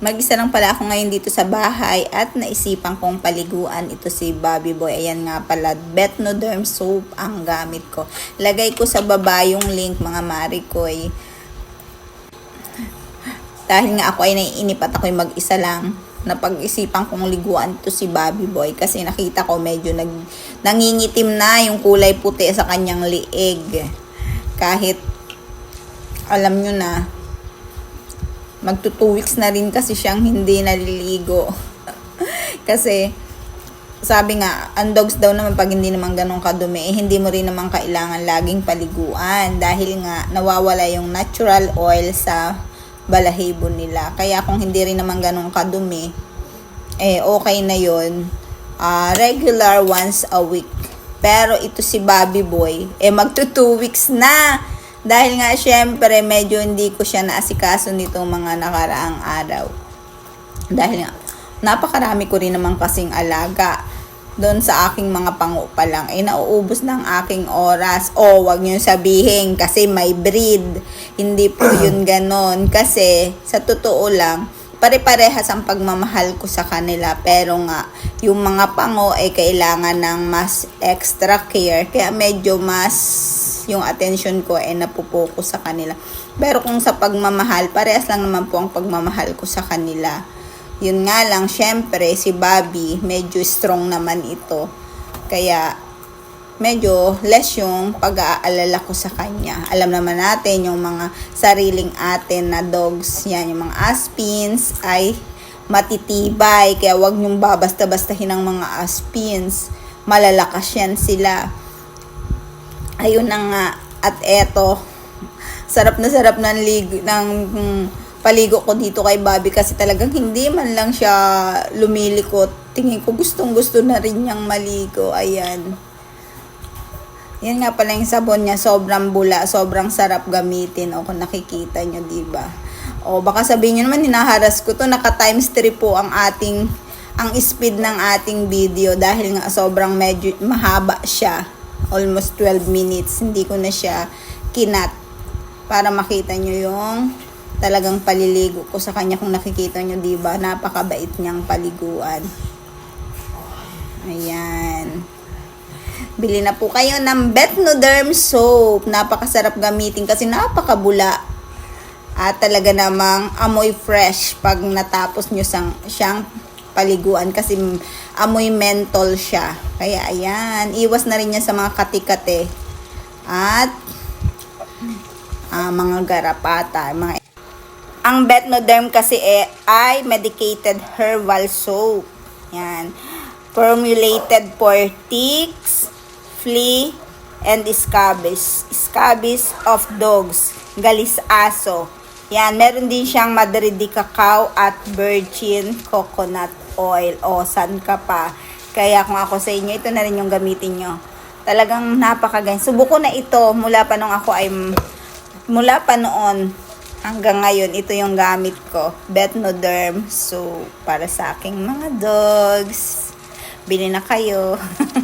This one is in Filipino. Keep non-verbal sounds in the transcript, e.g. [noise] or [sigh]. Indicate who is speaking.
Speaker 1: Mag-isa lang pala ako ngayon dito sa bahay at naisipan kong paliguan ito si Bobby Boy. Ayan nga pala, Betnoderm soap ang gamit ko. Lagay ko sa baba yung link mga marikoy. Dahil nga ako ay naiinip at ako'y mag-isa lang napag-isipan kong liguan to si Bobby Boy kasi nakita ko medyo nag, nangingitim na yung kulay puti sa kanyang liig. Kahit alam nyo na, magto 2 weeks na rin kasi siyang hindi naliligo. [laughs] kasi, sabi nga, ang dogs daw naman pag hindi naman ganun kadumi, eh, hindi mo rin naman kailangan laging paliguan dahil nga nawawala yung natural oil sa balahibo nila. Kaya kung hindi rin naman ganun kadumi, eh okay na yon Ah, regular once a week. Pero ito si Bobby Boy, eh magto 2 weeks na. Dahil nga syempre medyo hindi ko siya naasikaso nitong mga nakaraang araw. Dahil nga napakarami ko rin naman kasing alaga doon sa aking mga pango pa lang, eh nauubos ng aking oras. O, wag niyo sabihin kasi may breed. Hindi po [clears throat] yun ganon. Kasi, sa totoo lang, pare-parehas ang pagmamahal ko sa kanila. Pero nga, yung mga pango ay kailangan ng mas extra care. Kaya medyo mas yung attention ko ay napupokus sa kanila. Pero kung sa pagmamahal, parehas lang naman po ang pagmamahal ko sa kanila. Yun nga lang, syempre, si Bobby, medyo strong naman ito. Kaya, medyo less yung pag-aalala ko sa kanya. Alam naman natin yung mga sariling atin na dogs, yan, yung mga aspins ay matitibay. Kaya wag niyong babasta-bastahin ang mga aspins. Malalakas yan sila. Ayun na nga. At eto, sarap na sarap ng lig ng paligo ko dito kay Bobby kasi talagang hindi man lang siya lumilikot. Tingin ko gustong gusto na rin niyang maligo. Ayan. Yan nga pala yung sabon niya, sobrang bula, sobrang sarap gamitin. O kung nakikita nyo, ba? O baka sabihin nyo naman, hinaharas ko to, naka times 3 po ang ating, ang speed ng ating video dahil nga sobrang medyo mahaba siya. Almost 12 minutes. Hindi ko na siya kinat para makita nyo yung talagang paliligo ko sa kanya kung nakikita nyo, di ba? Napakabait niyang paliguan. Ayan. Bili na po kayo ng Betnoderm soap. Napakasarap gamitin kasi napakabula. At talaga namang amoy fresh pag natapos nyo sang, siyang paliguan kasi amoy menthol siya. Kaya ayan, iwas na rin yan sa mga katikate. At ah, mga garapata, mga ang Betnoderm kasi eh, ay medicated herbal soap. Yan. Formulated for ticks, flea, and scabies. Scabies of dogs. Galis aso. Yan. Meron din siyang Madridi cacao at virgin coconut oil. O, san ka pa? Kaya kung ako sa inyo, ito na rin yung gamitin nyo. Talagang napakaganda. Subuko na ito mula pa nung ako ay mula pa noon hanggang ngayon, ito yung gamit ko. Betnoderm. So, para sa aking mga dogs. Bili na kayo. [laughs]